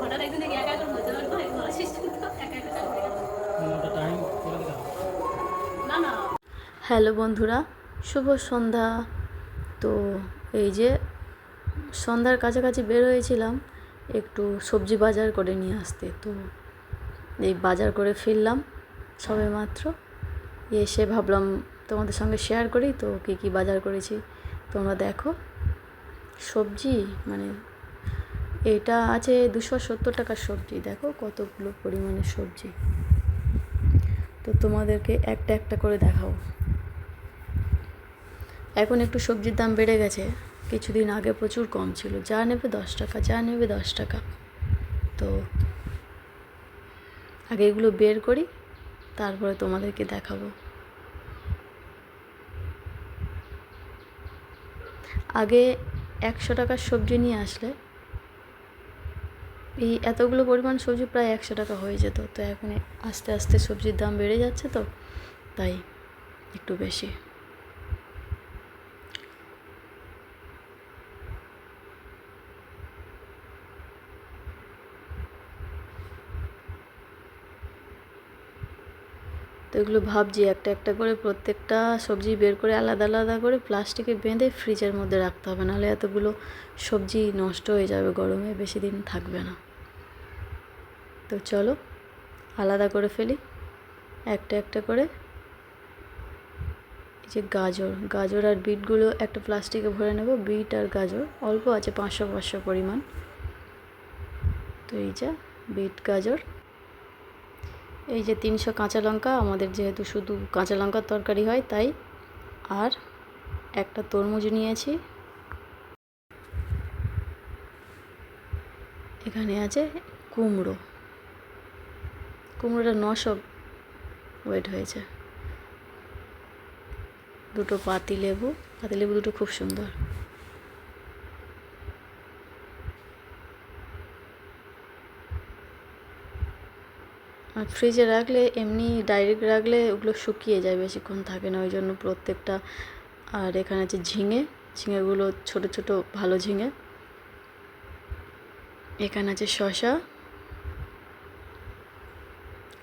হঠাৎ একদিন একা বলতে পারব একা একা হয়ে না না। হ্যালো বন্ধুরা শুভ সন্ধ্যা। তো এই যে সন্ধ্যার কাছাকাছি বের হয়েছিলাম একটু সবজি বাজার করে নিয়ে আসতে। তো এই বাজার করে ফিরলাম সবে মাত্র। এসে ভাবলাম তোমাদের সঙ্গে শেয়ার করি তো কী কী বাজার করেছি তোমরা দেখো। সবজি মানে এটা আছে দুশো সত্তর টাকার সবজি। দেখো কতগুলো পরিমাণের সবজি। তো তোমাদেরকে একটা একটা করে দেখাও। এখন একটু সবজির দাম বেড়ে গেছে। কিছুদিন আগে প্রচুর কম ছিল। যা নেবে দশ টাকা, যা নেবে দশ টাকা। তো আগে এগুলো বের করি, তারপরে তোমাদেরকে দেখাবো। আগে একশো টাকার সবজি নিয়ে আসলে এই এতগুলো পরিমাণ সবজি প্রায় একশো টাকা হয়ে যেত। তো এখন আস্তে আস্তে সবজির দাম বেড়ে যাচ্ছে তো, তাই একটু বেশি। তো এগুলো ভাবছি একটা একটা করে প্রত্যেকটা সবজি বের করে আলাদা আলাদা করে প্লাস্টিকে বেঁধে ফ্রিজের মধ্যে রাখতে হবে, নাহলে এতগুলো সবজি নষ্ট হয়ে যাবে গরমে, বেশি দিন থাকবে না। তো চলো, আলাদা করে ফেলি। একটা একটা করে। এই যে গাজর গাজর আর বিটগুলো একটা প্লাস্টিকে ভরে নেব। বিট আর গাজর, অল্প আছে পাঁচশো পাঁচশো পরিমাণ। তো এই যে বিট, গাজর। এই যে তিনশো কাঁচা লঙ্কা, আমাদের যেহেতু শুধু কাঁচা লঙ্কার তরকারি হয়, তাই আর একটা তরমুজ নিয়েছি। এখানে আছে কুমড়ো। কুমড়োটা নশো ওয়েট হয়েছে। দুটো পাতি লেবু পাতি লেবু দুটো খুব সুন্দর। আর ফ্রিজে রাখলে, এমনি ডাইরেক্ট রাখলে ওগুলো শুকিয়ে যায় বেশিক্ষণ থাকে না, ওই জন্য প্রত্যেকটা, আর এখানে আছে ঝিঙে, ঝিঙেগুলো ছোট ছোট ভালো ঝিঙে। এখানে আছে শশা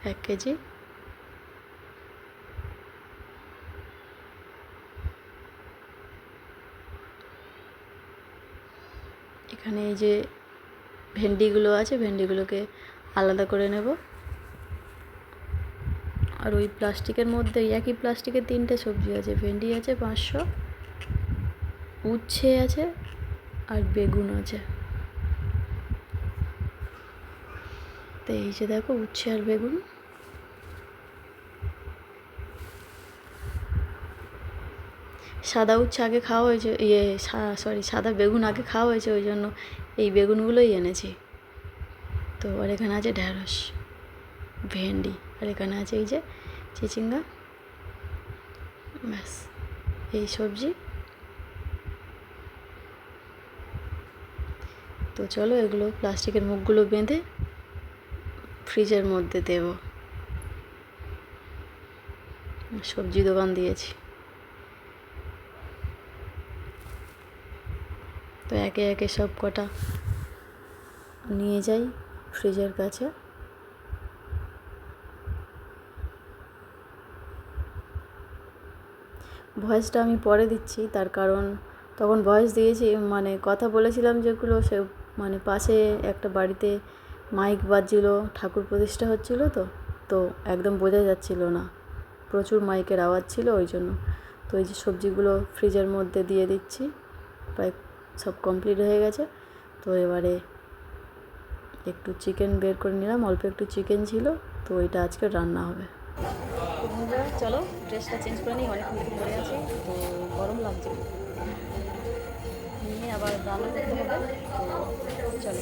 এক কেজি। এখানে এই যে ভেন্ডিগুলো আছে, ভেন্ডিগুলোকে আলাদা করে নেব। আর ওই প্লাস্টিকের মধ্যে একই প্লাস্টিকের তিনটে সবজি আছে, ভেন্ডি আছে পাঁচশো, উচ্ছে আছে আর বেগুন আছে। তো এই যে দেখো উচ্ছে আর বেগুন। সাদা উচ্ছে আগে খাওয়া হয়েছে ইয়ে সরি সাদা বেগুন আগে খাওয়া হয়েছে, ওই জন্য এই বেগুনগুলোই এনেছি। তো আর এখানে আছে ঢ্যাঁড়স, ভেন্ডি, আর এখানে আছে এই যে চিচিঙ্গা। ব্যাস, এই সবজি। তো চলো এগুলো প্লাস্টিকের মুখগুলো বেঁধে ফ্রিজের মধ্যে দেব। সবজি দোকান দিয়েছি। তো একে একে সব কটা নিয়ে যাই ফ্রিজের কাছে। ভয়েসটা আমি পরে দিচ্ছি, তার কারণ তখন ভয়েস দিয়েছি মানে কথা বলেছিলাম যেগুলো সে মানে পাশে একটা বাড়িতে মাইক বাজছিল, ঠাকুর প্রতিষ্ঠা হচ্ছিল তো তো একদম বোঝা যাচ্ছিল না। প্রচুর মাইকের আওয়াজ ছিল ওই জন্য। তো এই যে সবজিগুলো ফ্রিজের মধ্যে দিয়ে দিচ্ছি, প্রায় সব কমপ্লিট হয়ে গেছে। তো এবারে একটু চিকেন বের করে নিলাম, অল্প একটু চিকেন ছিল, তো ওইটা আজকে রান্না হবে। চলো ড্রেসটা চেঞ্জ করে নিই অনেক থেকে পরে আছি। তো গরম লাগছে। নিয়ে আবার রান্না করতে হবে। তো চলো।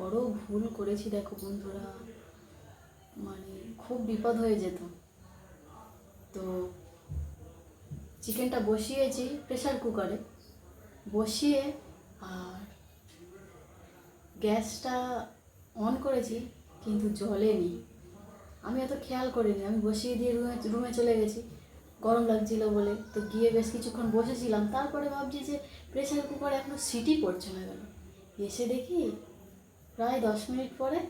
বড় ভুল করেছি দেখো বন্ধুরা। মানে খুব বিপদ হয়ে যেত। তো চিকেনটা বসিয়েছি প্রেশার কুকারে বসিয়ে আর গ্যাসটা অন করেছি, কিন্তু জ্বলেনি আমি অত খেয়াল করিনি, আমি বসিয়ে দিয়ে রুমে রুমে চলে গেছি। গরম লাগছিল বলে। তো গিয়ে বেশ কিছুক্ষণ বসেছিলাম। তারপরে ভাবছি যে প্রেসার কুকারে এখনও সিটি পড়ছে না কেন? এসে দেখি প্রায় দশ মিনিট পরে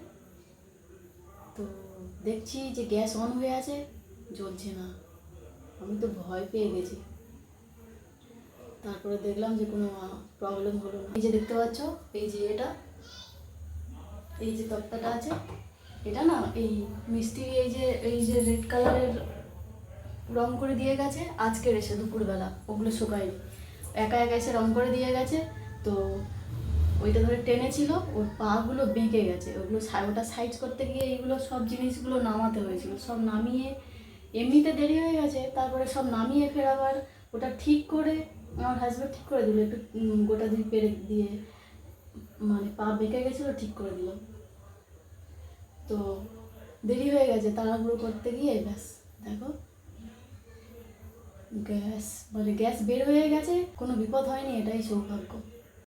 তো দেখছি যে গ্যাস অন হয়ে আছে, জ্বলছে না। আমি তো ভয় পেয়ে গেছি। তারপরে দেখলাম যে কোনো প্রবলেম হলো না। এই যে দেখতে পাচ্ছ, এই যে এটা, এই যে তক্তাটা আছে, এটা না এই মিস্ত্রি এই যে এই যে রেড কালারের রং করে দিয়ে গেছে, আজকের এসে দুপুরবেলা, ওগুলো শুকায়নি। একা একা এসে রং করে দিয়ে গেছে, তো ওইটা ধরে টেনেছিল ওর পাগুলো বেঁকে গেছে। ওগুলো ওটা সাইজ করতে গিয়ে এইগুলো সব জিনিসগুলো নামাতে হয়েছিল। সব নামিয়ে এমনিতে দেরি হয়ে গেছে, তারপরে সব নামিয়ে ফের আবার ওটা ঠিক করে আমার হাজব্যান্ড ঠিক করে দিল, একটু গোটা দিয়ে পেরে দিয়ে মানে পা বেঁকে গেছিল, ঠিক করে দিল। তো দেরি হয়ে গেছে, তাড়াহুড়ো করতে গিয়ে ব্যাস, দেখো। গ্যাস মানে গ্যাস বের হয়ে গেছে, কোনো বিপদ হয়নি, এটাই সৌভাগ্য।